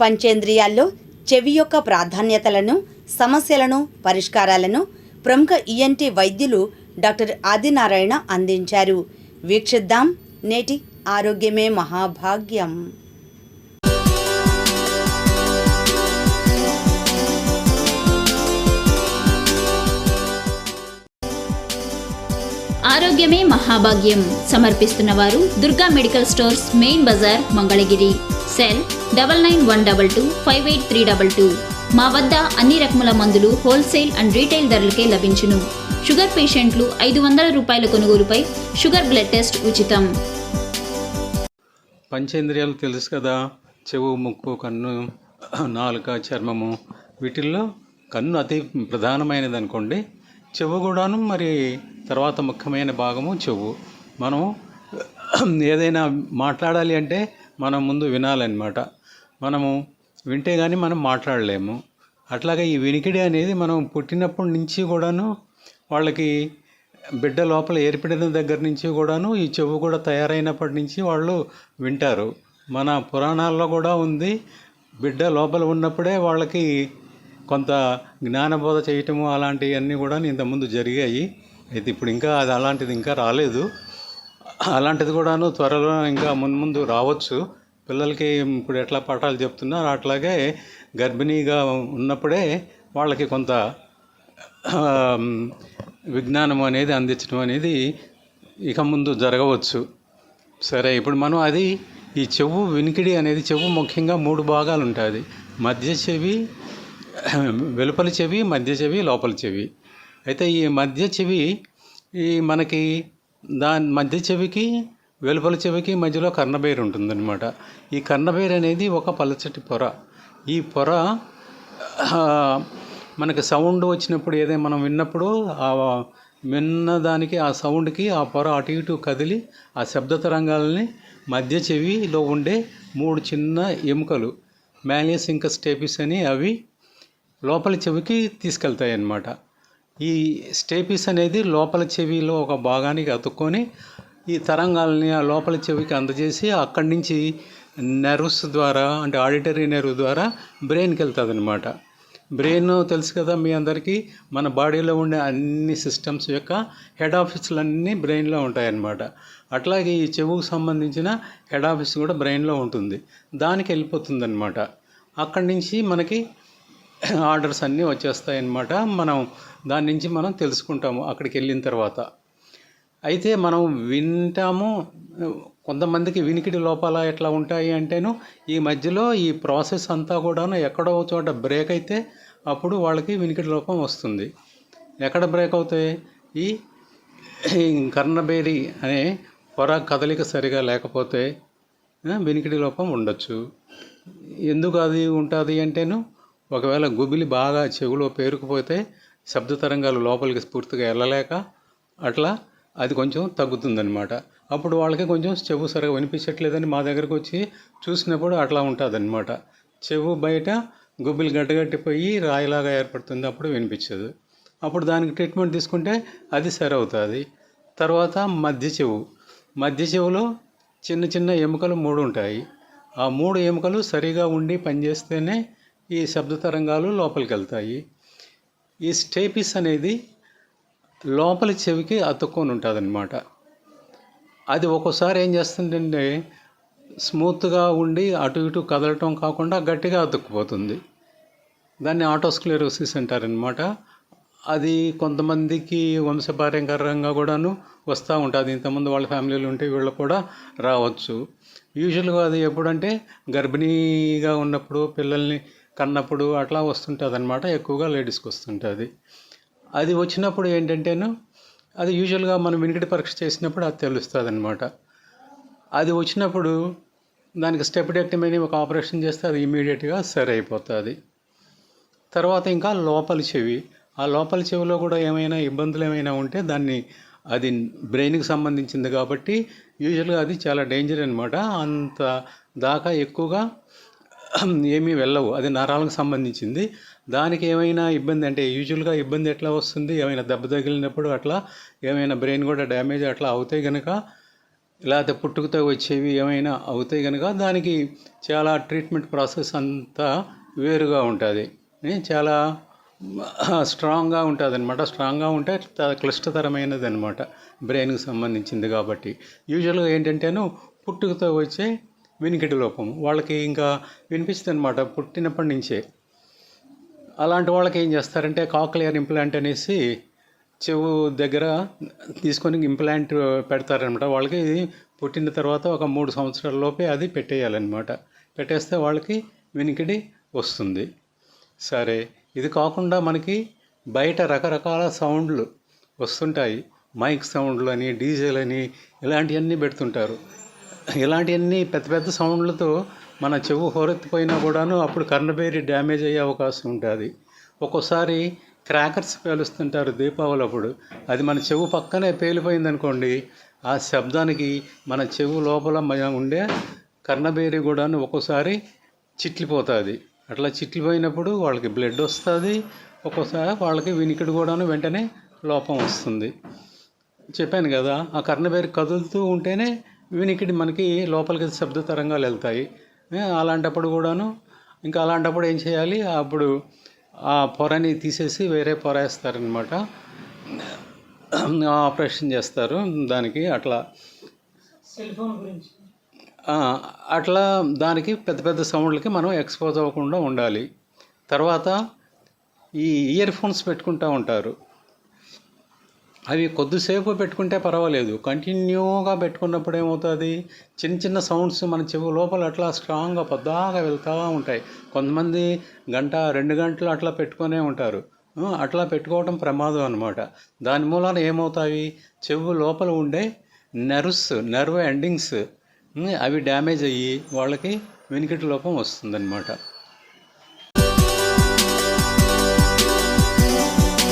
పంచేంద్రియాల్లో చెవి యొక్క ప్రాధాన్యతలను సమస్యలను పరిష్కారాలను ప్రముఖ ఈఎన్టీ వైద్యులు డాక్టర్ ఆదినారాయణ అందించారు. వీక్షిద్దాం నేటి ఆరోగ్యమే మహాభాగ్యం. ఆరోగ్యమే మహాభాగ్యం సమర్పిస్తున్న వారు Durga medical stores main Bazar Mangalagiri. Cell double nine one double two five eight three double two. మా వద్ద అన్ని రకముల మందులు హోల్సేల్ అండ్ రీటైల్ ధరలకే లభించును. షుగర్ పేషెంట్లు ఐదు వందల రూపాయల కొనుగోలుపై షుగర్ బ్లడ్ టెస్ట్ ఉచితం. పంచేంద్రియాలు తెలుసు కదా చెవు ముక్కు కన్ను నాలుక చర్మము. వీటిల్లో కన్ను అతి ప్రధానమైనది అనుకోండి. చెవు కూడాను మరి తర్వాత ముఖ్యమైన భాగము చెవు. మనం ఏదైనా మాట్లాడాలి అంటే మనం ముందు వినాలన్నమాట. మనము వింటే కానీ మనం మాట్లాడలేము. అట్లాగే ఈ వినికిడి అనేది మనం పుట్టినప్పటి నుంచి కూడాను వాళ్ళకి బిడ్డ లోపల ఏర్పడిన దగ్గర నుంచి కూడాను ఈ చెవు కూడా తయారైనప్పటి నుంచి వాళ్ళు వింటారు. మన పురాణాల్లో కూడా ఉంది. బిడ్డ లోపల ఉన్నప్పుడే వాళ్ళకి కొంత జ్ఞానబోధ చేయటము అలాంటివన్నీ కూడా ఇంతకుముందు జరిగాయి. అయితే ఇప్పుడు ఇంకా అది అలాంటిది ఇంకా రాలేదు. అలాంటిది కూడాను త్వరలో ఇంకా మున్ముందు రావచ్చు. పిల్లలకి ఇప్పుడు ఎట్లా పాఠాలు చెప్తున్నారు అట్లాగే గర్భిణీగా ఉన్నప్పుడే వాళ్ళకి కొంత విజ్ఞానం అనేది అందించడం అనేది ఇక ముందు జరగవచ్చు. సరే ఇప్పుడు మనం అది ఈ చెవు వినికిడి అనేది చెవు ముఖ్యంగా మూడు భాగాలు ఉంటుంది మధ్య చెవి వెలుపల చెవి మధ్య చెవి లోపల చెవి. అయితే ఈ మధ్య చెవి ఈ మనకి దాని మధ్య చెవికి వెలుపల చెవికి మధ్యలో కర్ణబేరు ఉంటుందన్నమాట. ఈ కర్ణబేరు అనేది ఒక పలచటి పొర. ఈ పొర మనకి సౌండ్ వచ్చినప్పుడు ఏదైనా మనం విన్నప్పుడు ఆ విన్న దానికి ఆ సౌండ్కి ఆ పొర అటు ఇటు కదిలి ఆ శబ్ద తరంగాలని మధ్య చెవిలో ఉండే మూడు చిన్న ఎముకలు మ్యాలియస్ ఇంకా స్టేపిస్ అని అవి లోపల చెవికి తీసుకెళ్తాయి అన్నమాట ఈ స్టేపిస్ అనేది లోపల చెవిలో ఒక భాగానికి అతుక్కొని ఈ తరంగాలని ఆ లోపల చెవికి అందజేసి అక్కడి నుంచి నెర్వ్స్ ద్వారా అంటే ఆడిటరీ నెర్వ్ ద్వారా బ్రెయిన్కి వెళ్తుంది అనమాట బ్రెయిన్ తెలుసు కదా మీ అందరికీ మన బాడీలో ఉండే అన్ని సిస్టమ్స్ యొక్క హెడ్ ఆఫీసులన్నీ బ్రెయిన్లో ఉంటాయన్నమాట. అట్లాగే ఈ చెవుకు సంబంధించిన హెడ్ ఆఫీస్ కూడా బ్రెయిన్లో ఉంటుంది. దానికి వెళ్ళిపోతుంది అనమాట అక్కడి నుంచి మనకి ఆర్డర్స్ అన్నీ వచ్చేస్తాయి అన్నమాట మనం దాని నుంచి మనం తెలుసుకుంటాము అక్కడికి వెళ్ళిన తర్వాత. అయితే మనం వింటాము కొంతమందికి వినికిడి లోపాల ఎట్లా ఉంటాయి అంటేను ఈ మధ్యలో ఈ ప్రాసెస్ అంతా కూడాను ఎక్కడో చోట బ్రేక్ అయితే అప్పుడు వాళ్ళకి వినికిడి లోపం వస్తుంది. ఎక్కడ బ్రేక్ అవుతాయి? ఈ కర్ణబేరి అనే పొర కదలిక సరిగా లేకపోతే వినికిడి లోపం ఉండొచ్చు. ఎందుకు అది ఉంటుంది అంటేను ఒకవేళ గుబిలి బాగా చెవిలో పేరుకుపోతే శబ్ద తరంగాలు లోపలికి స్ఫూర్తిగా వెళ్ళలేక అట్లా అది కొంచెం తగ్గుతుందనమాట అప్పుడు వాళ్ళకి కొంచెం చెవు సరిగా వినిపించట్లేదని మా దగ్గరకు వచ్చి చూసినప్పుడు అట్లా ఉంటుందన్నమాట. చెవు బయట గుబ్బిలు గడ్డగట్టిపోయి రాయిలాగా ఏర్పడుతుంది అప్పుడు వినిపించదు. అప్పుడు దానికి ట్రీట్మెంట్ తీసుకుంటే అది సరి అవుతుంది తర్వాత మధ్య చెవు. మధ్య చెవులో చిన్న చిన్న ఎముకలు మూడు ఉంటాయి. ఆ మూడు ఎముకలు సరిగా ఉండి పనిచేస్తేనే ఈ శబ్ద తరంగాలు లోపలికి వెళ్తాయి. ఈ స్టేపిస్ అనేది లోపలి చెవికి అతుక్కొని ఉంటుంది అది ఒక్కోసారి ఏం చేస్తుందంటే స్మూత్గా ఉండి అటు ఇటు కదలటం కాకుండా గట్టిగా అతుక్కుపోతుంది. దాన్ని ఆటోస్క్లెరోసిస్ అంటారనమాట అది కొంతమందికి వంశపారంపర్యంగా కూడాను వస్తూ ఉంటుంది. ఇంతకుముందు వాళ్ళ ఫ్యామిలీలు ఉంటే వీళ్ళు కూడా రావచ్చు. యూజువల్గా అది ఎప్పుడంటే గర్భిణీగా ఉన్నప్పుడు పిల్లల్ని కన్నప్పుడు అట్లా వస్తుంటుంది అనమాట ఎక్కువగా లేడీస్కి వస్తుంటుంది. అది వచ్చినప్పుడు ఏంటంటేను అది యూజువల్గా మనం వినికిడి పరీక్ష చేసినప్పుడు అది తెలుస్తుంది అనమాట అది వచ్చినప్పుడు దానికి స్టెపిడెక్టమీ అని ఒక ఆపరేషన్ చేస్తే అది ఇమీడియట్గా సరి అయిపోతుంది తర్వాత ఇంకా లోపలి చెవి. ఆ లోపలి చెవిలో కూడా ఏమైనా ఇబ్బందులు ఏమైనా ఉంటే దాన్ని అది బ్రెయిన్కి సంబంధించింది కాబట్టి యూజువల్గా అది చాలా డేంజర్ అనమాట అంత దాకా ఎక్కువగా ఏమీ వెళ్ళవు. అది నరాలకు సంబంధించింది. దానికి ఏమైనా ఇబ్బంది అంటే యూజువల్గా ఇబ్బంది ఎట్లా వస్తుంది? ఏమైనా దెబ్బ తగిలినప్పుడు అట్లా ఏమైనా బ్రెయిన్ కూడా డ్యామేజ్ అట్లా అవుతాయి కనుక లేకపోతే పుట్టుకతో వచ్చేవి ఏమైనా అవుతాయి కనుక దానికి చాలా ట్రీట్మెంట్ ప్రాసెస్ అంతా వేరుగా ఉంటుంది. చాలా స్ట్రాంగ్గా ఉంటుంది అనమాట స్ట్రాంగ్గా ఉంటే త- క్లిష్టతరమైనది అనమాట బ్రెయిన్కి సంబంధించింది కాబట్టి. యూజువల్గా ఏంటంటేను పుట్టుకతో వచ్చే వినికిడి లోపం వాళ్ళకి ఇంకా వినిపిస్తుంది అనమాట పుట్టినప్పటి నుంచే. అలాంటి వాళ్ళకి ఏం చేస్తారంటే కాక్లియర్ ఇంప్లాంట్ అనేసి చెవు దగ్గర తీసుకొని ఇంప్లాంట్ పెడతారనమాట వాళ్ళకి పుట్టిన తర్వాత ఒక మూడు సంవత్సరాల లోపే అది పెట్టేయాలన్నమాట. పెట్టేస్తే వాళ్ళకి వినికిడి వస్తుంది. సరే ఇది కాకుండా మనకి బయట రకరకాల సౌండ్లు వస్తుంటాయి. మైక్ సౌండ్లు అని డీజేలని అని ఇలాంటివన్నీ పెడుతుంటారు. ఇలాంటివన్నీ పెద్ద పెద్ద సౌండ్లతో మన చెవు హోరెత్తిపోయినా కూడాను అప్పుడు కర్ణబేరి డ్యామేజ్ అయ్యే అవకాశం ఉంటుంది. ఒక్కోసారి క్రాకర్స్ పేలుస్తుంటారు దీపావళి అప్పుడు. అది మన చెవు పక్కనే పేలిపోయింది అనుకోండి ఆ శబ్దానికి మన చెవు లోపల ఉండే కర్ణబేరి కూడాను ఒక్కోసారి చిట్లిపోతుంది. అట్లా చిట్లిపోయినప్పుడు వాళ్ళకి బ్లడ్ వస్తుంది ఒక్కోసారి వాళ్ళకి వినికిడి కూడాను వెంటనే లోపం వస్తుంది. చెప్పాను కదా ఆ కర్ణబేరి కదులుతూ ఉంటేనే వినికిడి మనకి లోపలికి శబ్ద తరంగాలు వెళ్తాయి. అలాంటప్పుడు కూడాను ఇంకా అలాంటప్పుడు ఏం చేయాలి? అప్పుడు ఆ పొరని తీసేసి వేరే పొర వేస్తారనమాట ఆపరేషన్ చేస్తారు. దానికి అట్లా. అట్లా దానికి పెద్ద పెద్ద సౌండ్లకి మనం ఎక్స్పోజ్ అవ్వకుండా ఉండాలి. తర్వాత ఈ ఇయర్ ఫోన్స్ పెట్టుకుంటూ ఉంటారు. అవి కొద్దిసేపు పెట్టుకుంటే పర్వాలేదు. కంటిన్యూగా పెట్టుకున్నప్పుడు ఏమవుతుంది? చిన్న చిన్న సౌండ్స్ మన చెవు లోపల అట్లా స్ట్రాంగ్గా పెద్దగా వెళ్తూ ఉంటాయి. కొంతమంది గంట రెండు గంటలు అట్లా పెట్టుకునే ఉంటారు. అట్లా పెట్టుకోవడం ప్రమాదం అనమాట దాని మూలాన ఏమవుతాయి? చెవు లోపల ఉండే నెర్వ్స్ నర్వ్ ఎండింగ్స్ అవి డ్యామేజ్ అయ్యి వాళ్ళకి వెనికిటి లోపం వస్తుందన్నమాట.